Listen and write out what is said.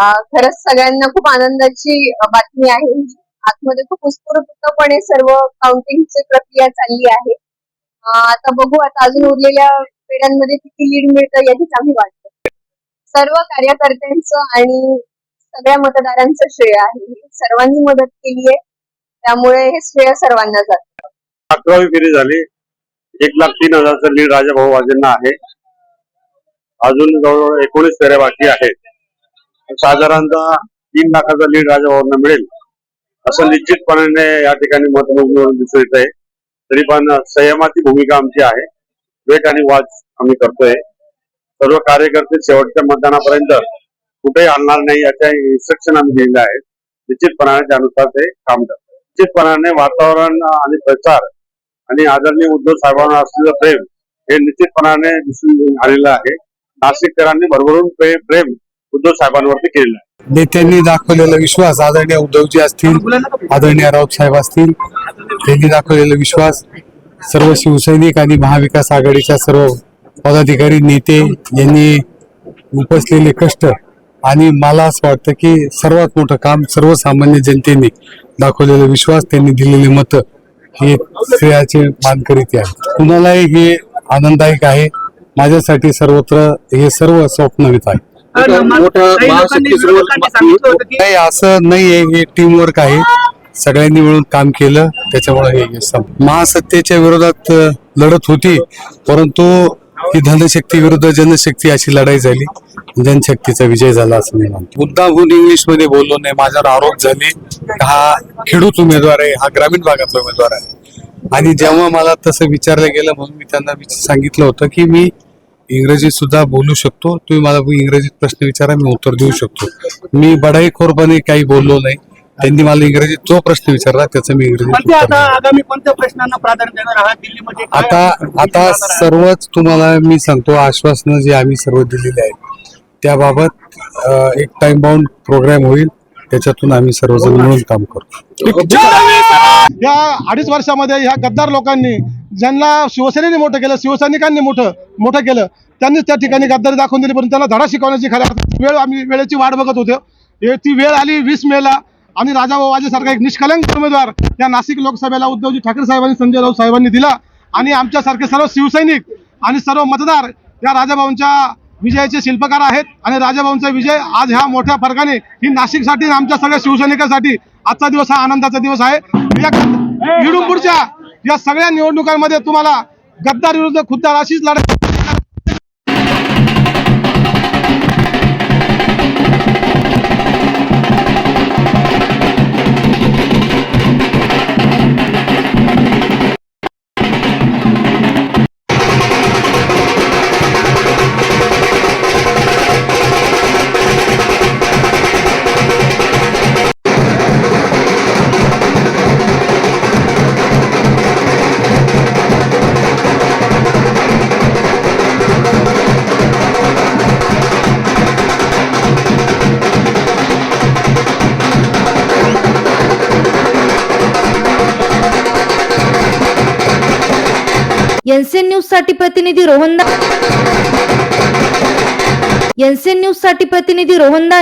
खरंच सगळ्यांना खूप आनंदाची बातमी आहे. आतमध्ये खूप उत्स्फूर्तपणे सर्व काउंटिंगची प्रक्रिया चालली आहे. आता बघू आता अजून उरलेल्या फेऱ्यांमध्ये किती लीड मिळतं याचीच आम्ही वाटतो सर्व कार्यकर्त्यांचं आणि सगळ्या मतदारांचं श्रेय आहे. सर्वांनी मदत केली आहे. त्यामुळे हे श्रेय सर्वांना जात. अकरावी फेरी झाली. एक लाख तीन हजारचं लीड राजाभाऊ वाजेंना आहे. अजून जवळजवळ एकोणीस फेऱ्या बाकी आहेत. साधारणतः तीन लाखाचा लीड राजाभाऊंना मिळेल. असं निश्चितपणाने या ठिकाणी मतमोजणी दिसून येत आहे तरी पण संयमाची भूमिका आमची आहे. वेट आणि वाच आम्ही करतोय. सर्व कार्यकर्ते शेवटच्या मतदानापर्यंत कुठेही आणणार नाही याच्या इन्स्ट्रक्शन आम्ही दिलेले आहेत. निश्चितपणाने त्यानुसार ते काम करतात. निश्चितपणाने वातावरण आणि प्रचार आणि आदरणीय उद्धव साहेबांना असलेलं प्रेम हे निश्चितपणाने दिसून आलेलं आहे. नाशिककरांनी भरभरून प्रेम उद्धव साहेबांवरती केलेला आहे. नेत्यांनी दाखवलेला विश्वास आदरणीय उद्धवजी असतील आदरणीय राऊत साहेब असतील त्यांनी दाखवलेला विश्वास सर्व शिवसैनिक आणि महाविकास आघाडीच्या सर्व पदाधिकारी नेते यांनी उपसलेले कष्ट आणि मला असं वाटतं की सर्वात मोठं काम सर्वसामान्य जनतेने दाखवलेला विश्वास त्यांनी दिलेले मत हे श्रेयाचे मानकरीत आहे. कुणालाही हे आनंददायक आहे. माझ्यासाठी सर्वत्र हे सर्व स्वप्नवित आहे. नाही असं नाहीये हे टीम वर्क आहे. सगळ्यांनी मिळून काम केलं त्याच्यामुळे हे. महासत्तेच्या विरोधात लढत होती परंतु ही धनशक्ती विरुद्ध जनशक्ती अशी लढाई झाली. जनशक्तीचा विजय झाला असं मी मानतो मुद्दाहून इंग्लिशमध्ये बोललो नाही माझ्यावर आरोप झाले हा खेडूत उमेदवार आहे हा ग्रामीण भागातला उमेदवार आहे. आणि जेव्हा मला तसं विचारलं गेलं म्हणून मी त्यांना सांगितलं होतं की मी इंग्रजीत सुद्धा बोलू शकतो. तुम्ही मला इंग्रजीत प्रश्न विचारा मी उत्तर देऊ शकतो. मी बढाईखोरपणे काही बोललो नाही. त्यांनी मला इंग्रजीत जो प्रश्न विचारला त्याचं मी इंग्रजीत आता दिलं. आगामी कोणत्या प्रश्नांना प्राधान्य देणार आहात? दिल्लीमध्ये काय आता आहे? सर्वच तुम्हाला मी सांगतो आश्वासनं जे आम्ही सर्व दिलेली आहेत. त्याबाबत एक टाइम बाउंड प्रोग्राम होईल. त्याच्यातून आम्ही सर्वजण मिळून काम करू या अडीच वर्षामध्ये ह्या गद्दार लोकांनी ज्यांना शिवसेनेने मोठं केलं शिवसैनिकांनी मोठं मोठं केलं त्यांनीच त्या ठिकाणी गद्दारी दाखवून दिली. परंतु त्यांना धडा शिकवण्याची खऱ्या वेळ आम्ही वेळेची वाट बघत होतो. ती वेळ आली वीस मेला आणि राजाभाऊ वाजेसारखा एक निष्कलंक उमेदवार या नाशिक लोकसभेला उद्धवजी ठाकरे साहेबांनी संजय राऊत साहेबांनी दिला. आणि आमच्यासारखे सर्व शिवसैनिक आणि सर्व मतदार या राजाभाऊंच्या विजयाचे शिल्पकार आहेत. आणि राजाभाऊंचा विजय आज ह्या मोठ्या फरकाने ही नाशिकसाठी आणि आमच्या सगळ्या शिवसैनिकांसाठी आजचा दिवस हा आनंदाचा दिवस आहे. या या सगळ्या निवडणुकांमध्ये तुम्हाला गद्दार विरुद्ध खुद्दार अशीच लढाई एनसीएन न्यूजसाठी प्रतिनिधी रोहन एनसीएन न्यूजसाठी प्रतिनिधी रोहन